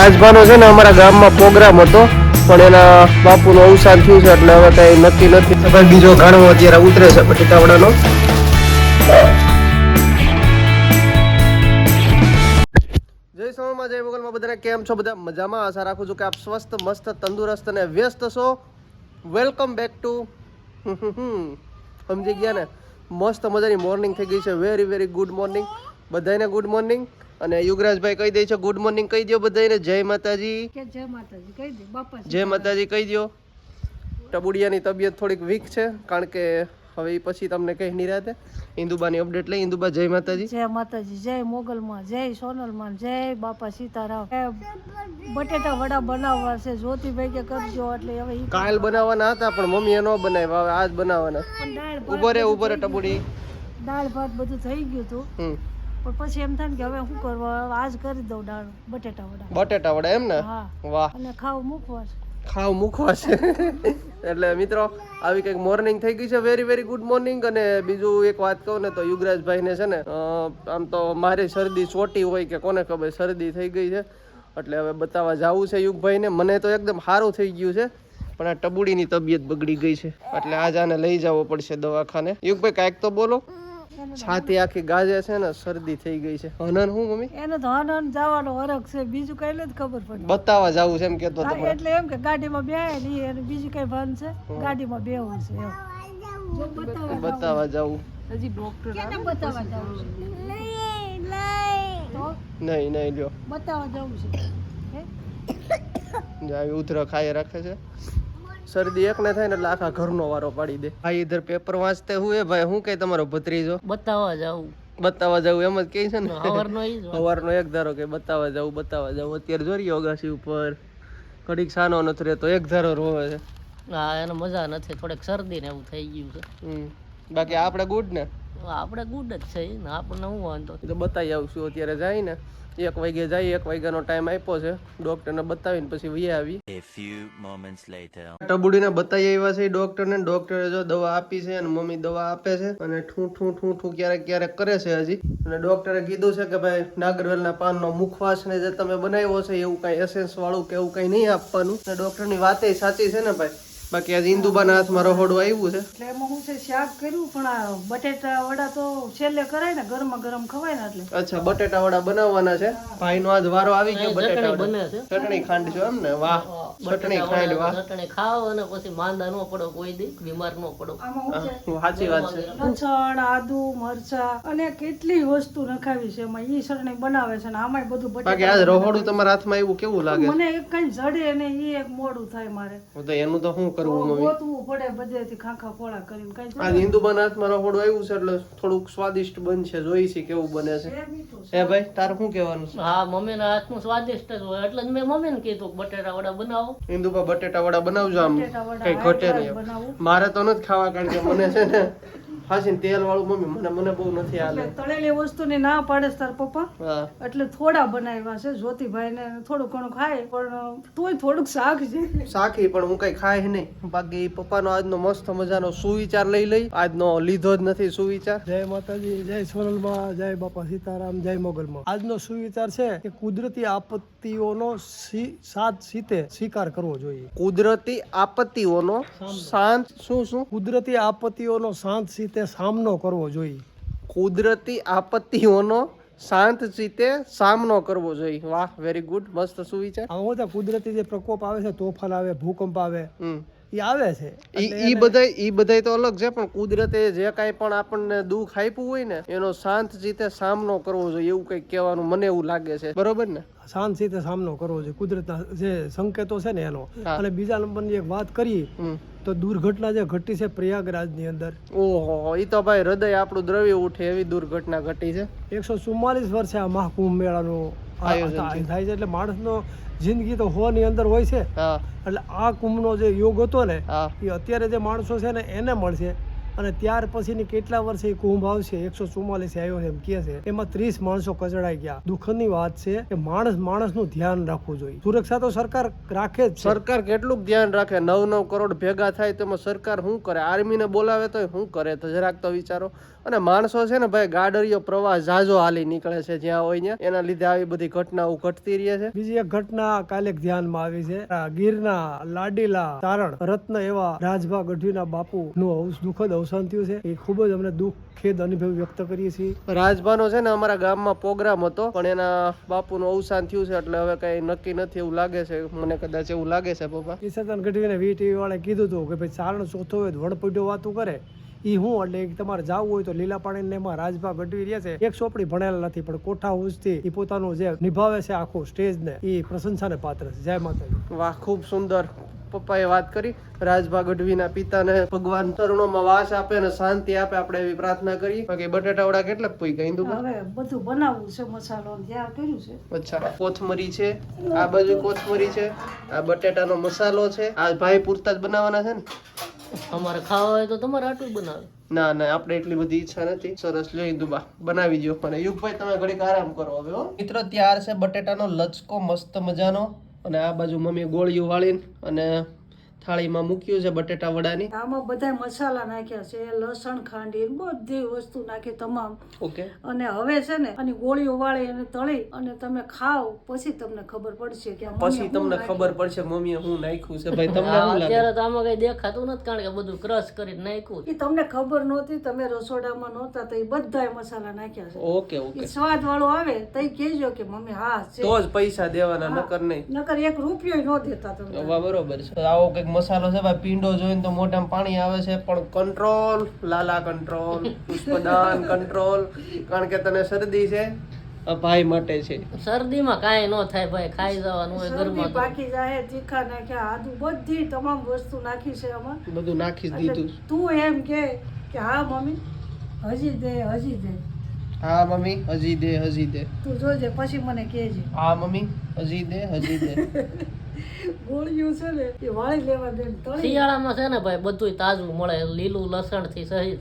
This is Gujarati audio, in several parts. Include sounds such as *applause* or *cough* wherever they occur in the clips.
રાજભાનો છે ને અમારા ગામમાં પ્રોગ્રામ હતો પણ એના બાપુનું અવસાન થયું છે એટલે હવે કઈ નક્કી નથી. બીજો ઘણો અત્યારે ઉતરે છે બટેટાવડાનો જય સોમાં જય મોગલમાં બધાને કેમ છો? બધા મજામાં? આશા રાખું છું કે આપ સ્વસ્થ મસ્ત તંદુરસ્ત અને વ્યસ્ત છો. વેલકમ બેક ટુ સમજી ગયા ને? મસ્ત મજાની મોર્નિંગ થઈ ગઈ છે. વેરી વેરી ગુડ મોર્નિંગ બધાને ગુડ મોર્નિંગ અને યુગરાજભાઈ કહી દે છે ગુડ મોર્નિંગ કહી દો બધાને જય માતાજી. જય માતાજી કહી દે બાપા જય માતાજી કહી દો ટબુડિયાની તબિયત થોડીક વીક છે કારણ કે હવે પછી તમને કઈ નહીં રાતે. ઇન્દુબાની અપડેટ લઈ. ઇન્દુબા જય માતાજી. જય માતાજી જય મોગલમાં જય સોનલમાં જય બાપા સીતારામ. બટેટા વડા બનાવવા છે જ્યોતિભાઈ કે કરજો એટલે હવે કાલ બનાવવાના હતા પણ મમ્મીએ ન બનાવ્યા. હવે આજ બનાવવાના. ઉભરે ઉભરે. ટબુડી. દાળ ભાત બધું થઈ ગયું હતું. પણ પછી એમ થાય કે હવે શું કરવા આજ કરી દઉં દાળ બટેટા વડા. બટેટા વડા એમ ને? વાહ. અને ખાવ મૂકવા ખાવ મૂકવા છે. એટલે મિત્રો આવી કંઈક મોર્નિંગ થઈ ગઈ છે. વેરી વેરી ગુડ મોર્નિંગ અને બીજું એક વાત કહું ને તો યુગરાજભાઈને છે ને આમ તો મારી શરદી ચોટી હોય કે કોને ખબર શરદી થઈ ગઈ છે. એટલે હવે બતાવવા જવું છે યુગભાઈને. મને તો એકદમ સારું થઈ ગયું છે પણ આ ટબુડીની તબિયત બગડી ગઈ છે. એટલે આજ આને લઈ જવો પડશે દવાખાને. યુગભાઈ કાંઈક તો બોલો. છાતી આખી ગાજે છે ને શરદી થઈ ગઈ છે. હનન હું મમ્મી? એને તો હનન જવાનો હરખ છે બીજું કઈ નથી ખબર પડે. બતાવવા જવું છે એમ કેતો તો એટલે એમ કે ગાડીમાં બેહે નહીં એને બીજું કઈ ભાન છે ગાડીમાં બેહવું છે એમ. બતાવા બતાવવા જવું. હજી ડોક્ટર કેને બતાવવા જવું છે? તો? નહીં નહીં લ્યો. બતાવવા જવું છે. હે? ઉધરા ખાઈ રાખે છે. શરદી એક ને થાય ને એટલે આખા ઘરનો વારો પાડી દે. ભાઈ ઇધર પેપર વાંચતે હુએ ભાઈ? હું કઈ તમારો ભત્રીજો? બતાવવા જાઉં. બતાવવા જવું એમ જ કહે છે ને? સવારનો ઈ સવારનો એક ધારો કે બતાવવા જવું બતાવવા જવું અત્યારે જોરી ઓગાસી ઉપર. કડીક સાનો નથી રહેતો એક ધારો રોવે છે. હા એને મજા નથી. થોડેક શરદી ને એવું થઈ ગયું છે. હમ. બાકી આપણે ગુડ ને? આપણે ગુડ જ છે ને આપણને હું વાંધો. તો બતાવી આવશું અત્યારે જાય ને. એક વાગે જાય એક વાગ્યાનો ટાઈમ આપ્યો છે. ડોક્ટરને બતાવીને પછી વહી આવી. A few moments later. ટબુડીને બતાવી આવ્યા છે ડોક્ટરને ડોક્ટરે જો દવા આપી છે અને મમ્મી દવા આપે છે અને ઠું ઠું ઠું ઠું ક્યારેક ક્યારેક કરે છે હજી. અને ડોક્ટરે કીધું છે કે ભાઈ નાગરવેલના પાનનો મુખવાસ ને જે તમે બનાવ્યો છે એવું કાંઈ એસેન્સ વાળું કે એવું કાંઈ નહીં આપવાનું. અને ડોક્ટરની વાતે સાચી છે ને ભાઈ? બાકી આજે ઇન્દુબાના હાથમાં રહોડું આવ્યું છે. એટલે એમાં હું છે શાક કર્યું પણ આ બટેટા વડા તો છેલ્લે કરાય ને ગરમા ગરમ ખવાય ને એટલે. અચ્છા બટેટા વડા બનાવવાના છે? ભાઈનો આજ વારો આવી ગયો બટેટા વડા. ચટણી ખાંડ છો એમ ને? વાહ. ચટણી ખાઈ લેવા ચટણી ખાવ અને પછી માંદા નો પડો કોઈ દી બીમાર નો પડો. સાચી વાત છે. લસણ આદુ મરચા અને કેટલી વસ્તુ નખાવી છે એમાં. ઈ ચટણી બનાવે છે ને આમાંય બધું બાકી આજ રહોડું તમારા હાથમાં એવું કેવું લાગે? મને એક કઈ જડે ને ઈ એક મોડું થાય મારે. તો એનું તો શું કરવું મમ્મી? ગોતવું પડે બધેથી ખાખા ફોળા કરીને. કઈ આ ઇન્દુબાના હાથમાં રહોડું આવ્યું છે એટલે થોડુંક સ્વાદિષ્ટ બનશે. જોઈ છે કેવું બને છે. હે ભાઈ તારે શું કહેવાનું છે? હા મમ્મીના હાથનું સ્વાદિષ્ટ જ હોય. એટલે જ મેં મમ્મીને કીધું બટેટા વડા બનાવો. ઇન્દુબા બટેટા વડા બનાવજો આમ. કઈ ઘટે નહીં મારે તો નથી ખાવા કારણ કે મને છે ને હાસી તેલ વાળું મમ્મી મને મને બહુ નથી હાલે. તળેલી વસ્તુ ને ના પાડે તાર પપ્પા? એટલે થોડા બનાવ્યા છે. જ્યોતિભાઈ ને થોડું ઘણું ખાય પણ તોય થોડુંક શાક છે. શાકી પણ હું કઈ ખાય નહીં. બાકી પપ્પાનો આજનો મસ્ત મજાનો સુવિચાર લઈ લઈ. આજનો લીધો જ નથી સુવિચાર. જય માતાજી જય સોનલમાં જય બાપા સીતારામ જય મોગલમાં. આજનો સુવિચાર છે કે કુદરતી આપત્તિઓનો સી- સાત સીતે સ્વીકાર કરવો જોઈએ. કુદરતી આપત્તિઓનો શાંત શું શું? કુદરતી આપત્તિઓનો શાંત સીતે સામનો કરવો જોઈએ. કુદરતી આપત્તિઓનો શાંત રીતે સામનો કરવો જોઈએ. વાહ વેરી ગુડ મસ્ત સુવિચાર. હું કુદરતી જે પ્રકોપ આવે છે તોફાન આવે ભૂકંપ આવે એ આવે છે. ઈ બધાય ઈ બધાય તો અલગ છે પણ કુદરતે જે કાંઈ પણ આપણને દુઃખ આપ્યું હોય ને એનો શાંત રીતે સામનો કરવો જોઈએ એવું કંઈક કહેવાનું મને એવું લાગે છે. બરોબર ને? શાંત સીતે સામનો કરવો જોઈએ. કુદરતના જે સંકેતો છે ને એનો. અને બીજા નંબરની એક વાત કરીએ તો દુર્ઘટના જે ઘટી છે પ્રયાગરાજની અંદર. ઓહો ઈ તો ભાઈ હૃદય આપણું દ્રવ્ય ઉઠે એવી દુર્ઘટના ઘટી છે. એકસો ચુમ્માલીસ વર્ષે આ મહાકુંભ મેળાનું આયોજન થાય છે એટલે માણસનો જિંદગી તો હોની અંદર હોય છે. એટલે આ કુંભનો જે યોગ હતો ને એ અત્યારે જે માણસો છે ને એને મળશે. અને ત્યાર પછીની કેટલા વર્ષે કુંભ આવશે? એકસો ચુમ્માલીસ આવ્યો એમ કે છે. એમાં ત્રીસ માણસો કચડાઈ ગયા. દુઃખની વાત છે કે માણસ માણસનું ધ્યાન રાખવું જોઈએ. સુરક્ષા તો સરકાર રાખે જ સરકાર કેટલું ધ્યાન રાખે? નવ નવ કરોડ ભેગા થાય તેમાં સરકાર શું કરે? આર્મીને બોલાવે તો શું કરે? તો જરાક તો વિચારો. અને માણસો છે ને ભાઈ ગાડરીઓ પ્રવાહ જાજો હાલી નીકળે છે જ્યાં હોય ત્યાં. એના લીધે આવી બધી ઘટનાઓ ઘટતી રહે છે. બીજી એક ઘટના કાલે ધ્યાનમાં આવી છે. ગીરના લાડીલા તારણ રત્ન એવા રાજભા ગઢવીના બાપુ નું દુઃખદ અવસાન થયું છે. એ ખૂબ જ અમને દુઃખ ખેદ અનુભવ વ્યક્ત કરીએ છીએ. રાજભાનો છે ને અમારા ગામમાં પ્રોગ્રામ હતો પણ એના બાપુનું અવસાન થયું છે એટલે હવે કઈ નક્કી નથી એવું લાગે છે. મને કદાચ એવું લાગે છે પપ્પા. ઈશરદાન ગઢવીને વી ટીવી વાળા કીધું હતું કે ભાઈ ચારણ ચોથો હોય વડપટ્યો વાતું કરે. ઈ હું એટલે તમારે જાવું હોય તો લીલા પાણી એમાં રાજભા ગઢવી રહ્યા છે. એક ચોપડી ભણેલા નથી પણ કોઠા ઉજથી એ પોતાનું જે નિભાવે છે આખું સ્ટેજ ને એ પ્રશંસાને પાત્ર છે. જય માતાજી. વાહ ખૂબ સુંદર. પપ્પાએ વાત કરી રાજભા ગઢવીના પિતાને ભગવાન ચરણોમાં વાસ આપે અને શાંતિ આપે આપણે એવી પ્રાર્થના કરી બાકી બટેટા વડા કેટલા પૂઈ ગઈ હિન્દુ હવે બધું બનાવવું છે મસાલો ને ત્યાં કર્યું છે. અચ્છા કોથમરી છે આ બાજુ કોથમરી છે આ બટેટાનો મસાલો છે. આ ભાઈ પૂરતા જ બનાવવાના છે ને? અમારે ખાવા હોય તો તમારે આટલું બનાવે. ના ના આપણે એટલી બધી ઈચ્છા નથી. સરસ જોઈ દુબા બનાવી દો અને યુગભાઈ તમે ઘડીક આરામ કરો હવે હો. મિત્રો ત્યાર છે બટેટાનો લચકો મસ્ત મજાનો. અને આ બાજુ મમ્મી ગોળીઓ વાળીને અને થાળીમાં મૂક્યું છે બટેટા વડાની. આમાં બધા મસાલા નાખ્યા છે લસણ ખાંડી બધી વસ્તુ નાખી તમામ. ઓકે. અને હવે છે ને આની ગોળીઓ વાળી અને તળી અને તમે ખાઓ પછી તમને ખબર પડશે કે પછી તમને ખબર પડશે મમ્મીએ હું નાખ્યું છે ભાઈ તમને શું લાગે? અત્યારે તો આમાં કઈ દેખાતું નથી કારણ કે બધું ક્રશ કરી નાખ્યું એ તમને ખબર નહોતી તમે રસોડામાં નહોતા તો એ બધાય મસાલા નાખ્યા છે. Okay okay. સ્વાદ વાળો આવે તો કહેજો કે મમ્મી હા તો જ પૈસા દેવાના નકર નહીં. નકર એક રૂપિયો ન દેતા તમને. બરોબર છે. આવો કંઈક મસાલો છે ભાઈ પીંડો જોઈને તો મોઢામાં પાણી આવે છે પણ control Lala control Pushpadan control કારણ કે તને શરદી છે? આ ભાઈ માટે છે. શરદીમાં કાંઈ ન થાય ભાઈ ખાઈ જવાનું હોય તો. પાકી જાય તીખા નાખ્યા આદુ બધી તમામ વસ્તુ નાખી છે આમાં. બધું નાખી દીધું. તું એમ કે કે હા મમ્મી હજી દે હજી દે. હા મમ્મી હજી દે હજી દે. તું જોજે પછી મને કહેજે. હા મમ્મી હજી દે હજી દે. *laughs* ગોળીઓ છે ને એ વાળી લેવા દે શિયાળામાં છે ને ભાઈ બધું તાજું મળે. લીલું લસણથી સહિત.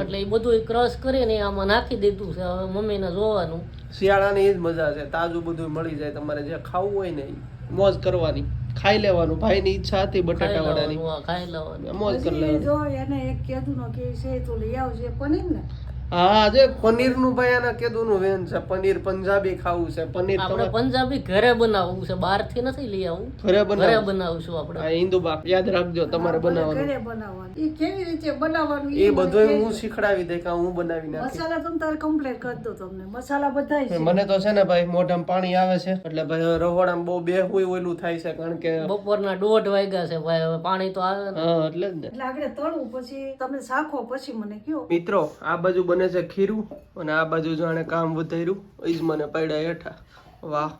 એટલે એ બધું ક્રશ કરીને આમાં નાખી દીધું છે. હવે મમ્મીને જોવાનું. શિયાળાની જ મજા છે. તાજું બધું મળી જાય. તમારે જે ખાવું હોય ને મોજ કરવાની. ખાઈ લેવાનું. ભાઈની ઈચ્છા હતી બટાટા વડાની. લેવાનું ખાઈ લેવાનું. મોજ કરી લેવાનું જો એને એક નો કે છે તો લઈ આવજે પનીર ને હા જે પનીરનું ભાઈ કેદું નું વેન છે પનીર પંજાબી ખાવું છે પનીર આપણે પંજાબી ઘરે બનાવવું છે બહારથી નથી લઈ આવું. ઘરે ઘરે બનાવો બનાવશું આપણે. હિન્દુ બાપ યાદ રાખજો તમારે બનાવવાનું. ઘરે બનાવવાનું. એ કેવી રીતે બનાવવાનું એ બધું હું શીખડાવી દે કે હું બનાવી નાખી મસાલા તો તાર કમ્પ્લીટ કરી દો તમને. મસાલા બધાય છે. મને તો છે ને ભાઈ મોઢામાં પાણી આવે છે એટલે ભાઈ હવે રહોડામાં બહુ બે હોય ઓલું થાય છે કારણ કે બપોરના દોઢ વાગ્યા છે ભાઈ હવે પાણી તો આવે ને. હા એટલે એટલે આગળ તળું પછી તમે સાખો પછી મને કયો મિત્રો આ બાજુ બને છે ખીરું અને આ બાજુ જાણે કામ વધાર્યું એ જ મને પડ્યા હેઠા. વાહ.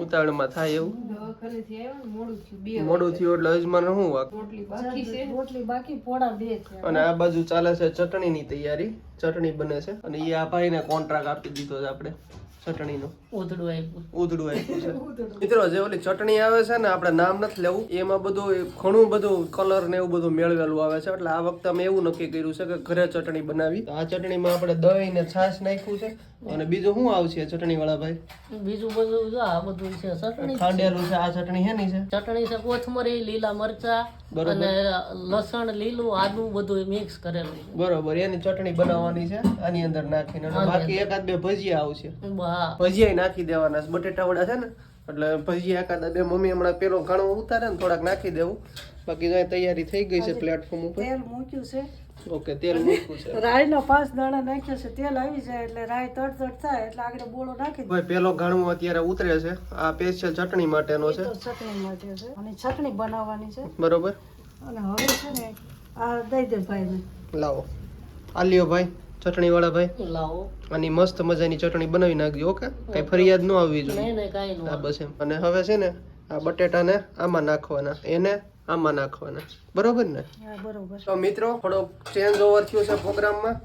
ઉતાવળમાં થાય એવું મોડું થયું એટલે અજમાન શું વાક રોટલી બાકી પોળા બે છે અને આ બાજુ ચાલે છે ચટણીની તૈયારી. ચટણી બને છે. અને એ આ ભાઈને કોન્ટ્રાક્ટ આપી દીધો છે આપણે ચટણીનો. ઉધડું આપ્યું. ઉધડું આપ્યું છે. *laughs* મિત્રો જે ઓલી ચટણી આવે છે ને આપણે નામ નથી લેવું. એમાં બધું ઘણું બધું કલર ને એવું બધું મેળવેલું આવે છે. એટલે આ વખતે અમે એવું નક્કી કર્યું છે કે ઘરે ચટણી બનાવી. તો આ ચટણીમાં આપણે દહીં ને છાશ નાખ્યું છે. અને બીજું શું આવશે ચટણી વાળા ભાઈ? બીજું બધું જો આ બધું છે ચટણી ખાંડેલું છે. આ ચટણી હેની છે? ચટણી છે કોથમરી લીલા મરચા બરોબર. અને લસણ લીલું આદુ બધું મિક્સ કરેલું બરોબર. એની ચટણી બનાવવાની છે. આની અંદર નાખીને. બાકી એકાદ બે ભજીયા આવશે. ભજીયા નાખી દેવાના બટેટા વડા છે ને એટલે ભજીયા એકાદા બે મમ્મી હમણાં પેલો ઘણો ઉતારે ને થોડાક નાખી દેવું. બાકી જો તૈયારી થઈ ગઈ છે પ્લેટફોર્મ ઉપર. તેલ મૂક્યું છે. ઓકે તેલ મૂક્યું છે. *laughs* રાઈના પાંચ દાણા નાખ્યા છે તેલ આવી જાય એટલે રાઈ તડ તડ થાય એટલે આગળ બોળો નાખી ભાઈ પેલો ઘણું અત્યારે ઉતરે છે. આ સ્પેશિયલ ચટણી માટેનો છે. ચટણી માટે છે. અને ચટણી બનાવવાની છે. બરોબર. અને હવે છે ને આ દઈ દે ભાઈને. લાવો. આ લ્યો ભાઈ ચટણી વાળા ભાઈ. લાવો. આની મસ્ત મજાની ચટણી બનાવી નાખજો ઓકે કઈ ફરિયાદ ન આવવી જોઈએ. નહીં નહીં હા બસ એમ. અને હવે છે ને આ બટેટાને આમાં નાખવાના. એને આમાં નાખવાના. બરોબર ને? બરોબર. તો મિત્રો થોડો ચેન્જ ઓવર થયો છે પ્રોગ્રામમાં.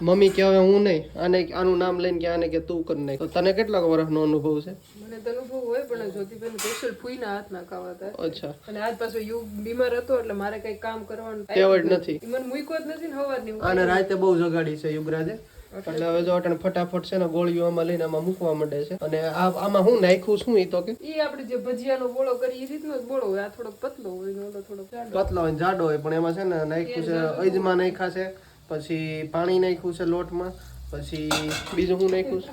મમ્મી કે હવે હું નહીં આને આનું નામ લઈને કે આને કે તું કર નહીં તો તને કેટલાક વર્ષનો અનુભવ છે? મને તો અનુભવ હોય પણ જ્યોતિબેન સ્પેશિયલ ફૂઈના હાથ નાખાવા અચ્છા. અને આજ પાછો યુગ બીમાર હતો એટલે મારે કઈ કામ કરવાનું ટેવ જ નથી. મને મૂક્યો જ નથી ને હવારની આને રાતે બહુ જગાડી છે યુગરાજે એટલે હવે જો અટણ ફટાફટ છે ને ગોળીઓ આમાં લઈને આમાં મૂકવા માંડે છે. અને આ આમાં હું નાખ્યું શું એ તો કે? એ આપણે જે ભજીયાનો બોળો કરી એ રીતનો જ બોળો હોય. આ થોડો પતલો હોય ઓલો થોડોક પતલો હોય જાડો હોય પણ એમાં છે ને નાખ્યું છે અજમા નાખ્યા છે પછી પાણી નાખ્યું છે લોટમાં પછી બીજું હું નાખ્યું છે?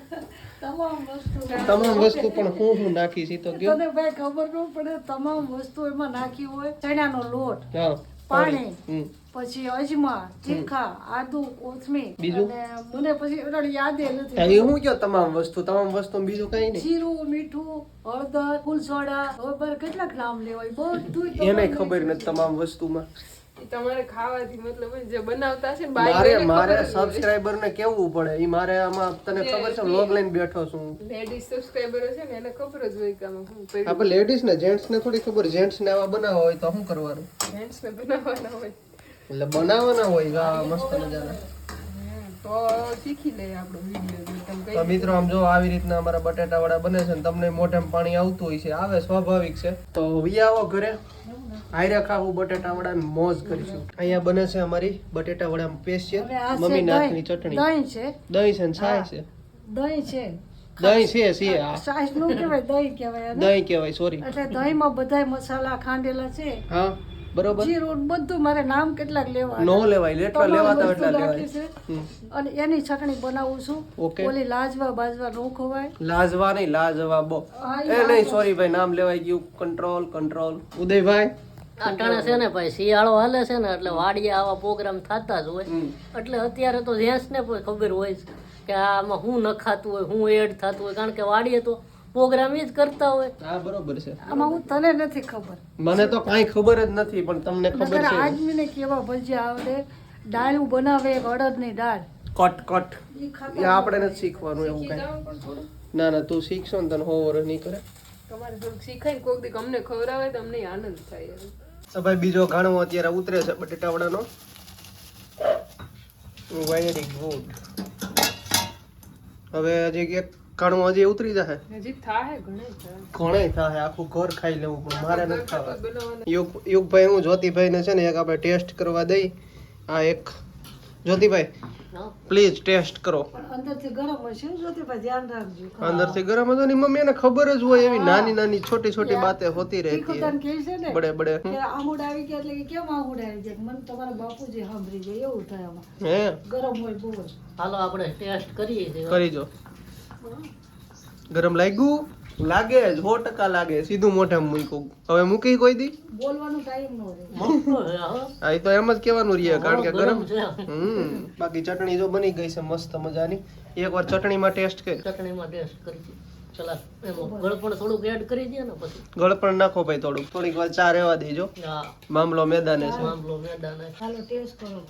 તમામ વસ્તુ પણ હું હું નાખી છે તો કે તને ભાઈ ખબર ન પડે તમામ વસ્તુ એમાં નાખી હોય. ચણાનો લોટ હા. પાણી પછી અજમા તીખા આદુ કોથમીર બીજું? મને પછી એટલે યાદ એ નથી. એ હું કયો તમામ વસ્તુ તમામ વસ્તુ બીજું કઈ નહીં? જીરું મીઠું હળદર ફૂલ સોડા ખબર કેટલાક નામ લેવાય બધું એને ખબર નથી તમામ વસ્તુમાં. તમારે ખાવાથી મતલબ જે બનાવતા છે મારે મારે ખબર જ હોય. સબસ્ક્રાઇબર ને કેવું પડે? ઈ મારે આમાં તને ખબર છે? લોગ લઈને બેઠો છું. લેડીઝ સબસ્ક્રાઇબરો છે ને એને ખબર જ હોય કે આમાં આપણે લેડીઝ ને જેન્ટ્સ ને થોડી ખબર. જેન્ટ્સ ને આવા બનાવવા હોય તો શું કરવાનું? જેન્ટ્સ ને બનાવવાના હોય. એટલે બનાવવાના હોય આ મસ્ત મજાના. તો શીખી લે આપણો વીડિયો તો મિત્રો આમ જો આવી રીતના અમારા બટેટા વડા બને છે ને તમને મોઢામાં પાણી આવતું હોય છે. આવે સ્વાભાવિક છે. તો વી આવો ઘરે. આયરે ખાવું બટેટા વડા મોજ કરીશું. અહીંયા બને છે અમારી બટેટા વડા સ્પેશિયલ છે. મમ્મી નાથની ચટણી. દહીં છે? દહીં છે ને છાય છે. દહીં છે. દહીં છે છે આ. સાસનું કહેવાય દહીં કહેવાય દહીં કહેવાય સોરી એટલે દહીંમાં બધા મસાલા ખાંડેલા છે. હા બરોબર. જીરું બધું મારે નામ કેટલાક લેવા નો લેવાય લેટવા લેવા લેવાતા એટલા લેવાય. છે. અને એની ચટણી બનાવું છું. ઓકે. ઓલી લાજવા બાજવા નો ખવાય. લાજવા નહીં લાજવા બો. એ નહીં સોરી ભાઈ નામ લેવાય ગયું. કંટ્રોલ કંટ્રોલ ઉદયભાઈ. અટાણે છે ને ભાઈ શિયાળો હાલે છે ને એટલે વાડીએ આવા પ્રોગ્રામ થતા જ હોય. એટલે અત્યારે તો જેન્ટ્સ ને પણ ખબર હોય છે કે આમાં હું નખાતું હોય હું એડ થતું હોય. કારણ કે વાડીએ તો પ્રોગ્રામ જ કરતા હોય. હા બરોબર છે. આમાં હું તને નથી ખબર. મને તો કાંઈ ખબર જ નથી પણ તમને ખબર છે. આદમીને કેવા ભજીયા આવડે? દાળું બનાવે એક અડદની દાળ. Cut cut. એ આપણે નથી શીખવાનું એવું કઈ. ના ના તું શીખશો ને તને હોવર નહીં કરે. તમારે થોડુંક શીખાય કોક દીક અમને ખવડાવે તો અમને આનંદ થાય એમ. તો ભાઈ બીજો ઘાણો અત્યારે ઉતરે છે બટેટાવાળાનો. વેરી ગુડ હવે હજી એક ઘાણું હજી ઉતરી જશે. હજી થાય. ઘણે થાય આખું ઘર ખાઈ લેવું પણ મારે નથી ખાવા યુગ યુગભાઈ હું જ્યોતિભાઈને છે ને એક આપણે ટેસ્ટ કરવા દઈ. આ એક જ્યોતિભાઈ પ્લીઝ ટેસ્ટ કરો. અંદરથી ગરમ હશે જ્યોતિભાઈ ધ્યાન રાખજો. અંદરથી ગરમ હતો ની મમ્મી એને ખબર જ હોય એવી નાની નાની છોટી છોટી બાતે હોતી રહેતી. છે બડે બડે કે આવી ગયા એટલે કેમ આમુડ આવી ગયા? મને તમારા બાપુજી સાંભળી જાય એવું થાય આમાં. હે? ગરમ હોય બહુ હાલો આપણે ટેસ્ટ કરીએ છીએ. કરી જો. ગરમ લાગ્યું? લાગે સો ટકા લાગે. સીધું મોઢામાં મૂક્યું. હવે મૂકી કોઈ દી? બોલવાનું ટાઈમ નો રહે. હા. એ તો એમ જ કહેવાનું રહે કારણ કે ગરમ હમ. બાકી ચટણી જો બની ગઈ છે મસ્ત મજાની. એકવાર ચટણીમાં ટેસ્ટ કર. ચટણીમાં ટેસ્ટ કરી ચલા એમાં ગળ પણ થોડુંક એડ કરી દે ને પછી. ગળપણ નાખો ભાઈ થોડુંક. થોડીક વાર ચા રહેવા દેજો. મામલો મેદાને છે. મામલો મેદાન ચાલો ટેસ્ટ કરો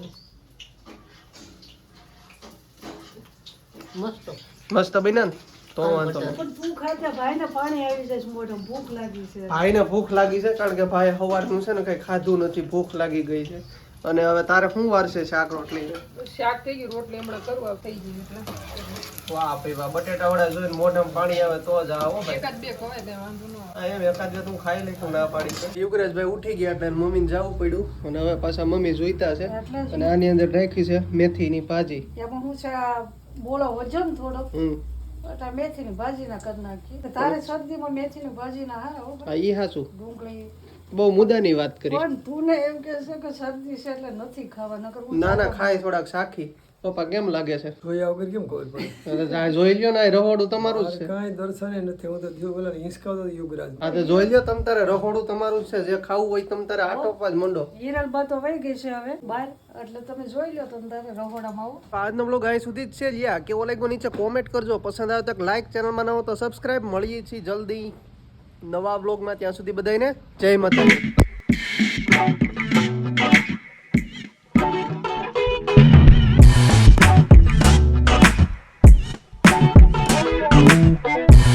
મસ્ત. મસ્ત બન્યા ને? તો વાંધો નહીં. પણ તું ખાતા ભાઈને પાણી આવી જાય છે મોઢામાં ભૂખ લાગી છે. ભાઈને ભૂખ લાગી છે કારણ કે ભાઈ સવારનું છે ને કઈ ખાધું નથી ભૂખ લાગી ગઈ છે. અને હવે તારે શું વાર છે શાક રોટલી? શાક થઈ ગયું રોટલી હમણાં કરવા થઈ ગયું એટલે. વાહ ભાઈ વાહ બટેટા વડા જોઈને મોઢામાં પાણી આવે તો જ આવો ભાઈ. એકાદ બે ખવાય દે વાંધો ન એમ એકાદ બે તું ખાઈ લઈશું ના પાડી છે યુગરાજભાઈ ઉઠી ગયા એટલે મમ્મીને જવું પડ્યું. અને હવે પાછા મમ્મી જોઈતા છે. અને આની અંદર રાખી છે મેથીની ભાજી. એમાં હું છે બોલો બોળો વજન થોડો. હમ. એટલે મેથીની ભાજીના કરી નાખી. તારે શરદીમાં મેથીની ભાજીના હારા હો હા ઈ હાચું. ડુંગળી. બહુ મુદ્દાની વાત કરી. પણ તું ને એમ કે છે કે શરદી છે એટલે નથી ખાવા નકર ના ના ખાય થોડાક સાખી પપ્પા કેમ લાગે છે? જોયા વગર કેમ ખબર પડે? જોઈ લ્યો ને રહોડું તમારું જ છે. કાંઈ દર્શન નથી હું તો દિયો પેલા હિંસકાવતો હતો યુગરાજ હા તો જોઈ લ્યો તમ તારે રહોડું તમારું જ છે જે ખાવું હોય તમ તારે આટોપવા જ મંડો. હિરલ બા તો વહી ગઈ છે હવે બહાર. એટલે તમે જોઈ લ્યો તમ તારે રહોડામાં આવો. આજનો બ્લોગ અહીં સુધી જ છે યા કેવો લાગ્યો નીચે કોમેન્ટ કરજો. પસંદ આવે તો લાઈક ચેનલમાં ન હો તો સબસ્ક્રાઇબ મળીએ છીએ જલ્દી નવા બ્લોગમાં ત્યાં સુધી બધાને જય માતાજી.